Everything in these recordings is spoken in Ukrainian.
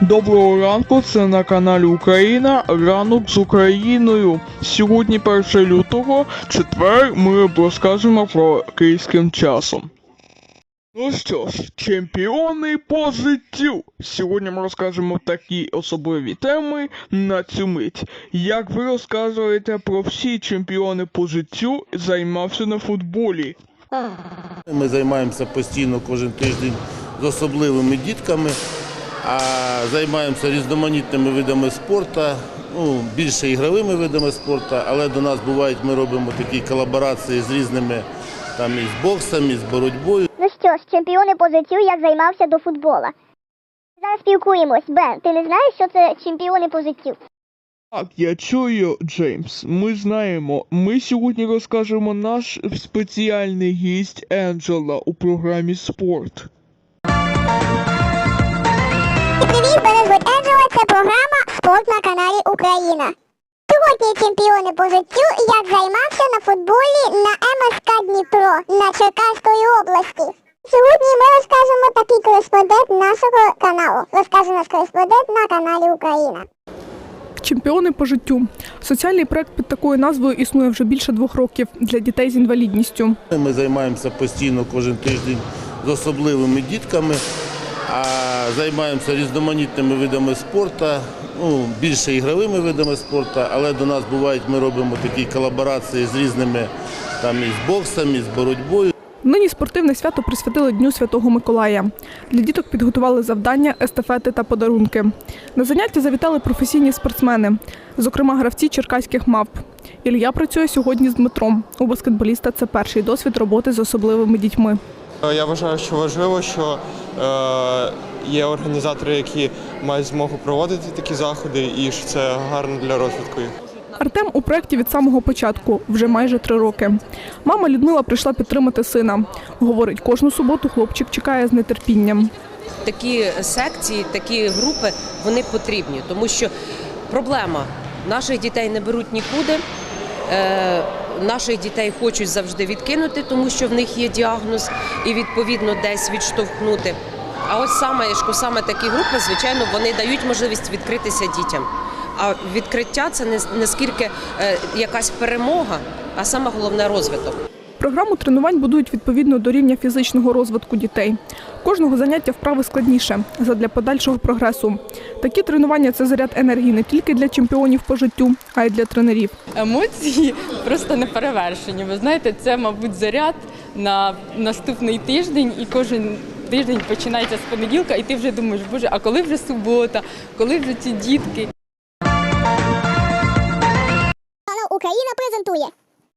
Доброго ранку, це на каналі Україна. Ранок з Україною. Сьогодні 1 лютого, четвер, ми розкажемо про київським часом. Ну що ж, чемпіони по життю. Сьогодні ми розкажемо такі особливі теми на цю мить. Як ви розказуєте про всі чемпіони по життю займався на футболі? Ми займаємося постійно кожен тиждень з особливими дітками, а займаємося різноманітними видами спорту, ну, більше ігровими видами спорту, але до нас бувають, ми робимо такі колаборації з різними там і з боксом, і з боротьбою. Ну що ж, чемпіони по життю, як займався до футбола. Зараз спілкуємось. Бен, ти не знаєш, що це чемпіони по життю? Так, я чую, Джеймс. Ми знаємо. Ми сьогодні розкажемо наш спеціальний гість Енджела у програмі Спорт. Мене Енджела, це програма Спорт на каналі Україна. Сьогодні чемпіони по життю, як займався на футболі на МСК Дніпро на Черкаської області. Сьогодні ми розкажемо такий кореспондент нашого каналу. Розкаже наш кореспондент на каналі Україна. Чемпіони по життю. Соціальний проект під такою назвою існує вже більше двох років для дітей з інвалідністю. Ми займаємося постійно кожен тиждень з особливими дітками, а займаємося різноманітними видами спорту, ну, більше ігровими видами спорту, але до нас бувають, ми робимо такі колаборації з різними там і з боксом, і з боротьбою. Нині спортивне свято присвятили Дню Святого Миколая. Для діток підготували завдання, естафети та подарунки. На заняття завітали професійні спортсмени, зокрема гравці черкаських мавп. Ілля працює сьогодні з Дмитром. У баскетболіста це перший досвід роботи з особливими дітьми. Е, Я вважаю, що важливо, що е, є організатори, які мають змогу проводити такі заходи, і що це гарно для розвитку їх. Артем у проєкті від самого початку, вже майже три роки. Мама Людмила прийшла підтримати сина. Говорить, кожну суботу хлопчик чекає з нетерпінням. такі секції, такі групи вони потрібні, тому що проблема наших дітей не беруть нікуди. Наших дітей хочуть завжди відкинути, тому що в них є діагноз, і відповідно десь відштовхнути. А ось саме саме такі групи, звичайно, вони дають можливість відкритися дітям. А відкриття це не, не скільки е, якась перемога, а саме головне розвиток. Програму тренувань будують відповідно до рівня фізичного розвитку дітей. Кожного заняття вправи складніше задля подальшого прогресу. Такі тренування це заряд енергії не тільки для чемпіонів по життю, а й для тренерів. емоції просто не перевершені. Ви знаєте, це, мабуть, заряд на наступний тиждень, і кожен тиждень починається з понеділка, і ти вже думаєш, боже, а коли вже субота, коли вже ці дітки? Канал Україна презентує.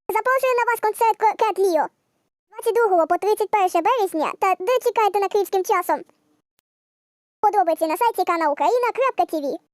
Запрошує на вас концерт Кет Ліо. 22 по 31 березня та де чекайте на київським часом. Подробиці на сайті канал Україна.тв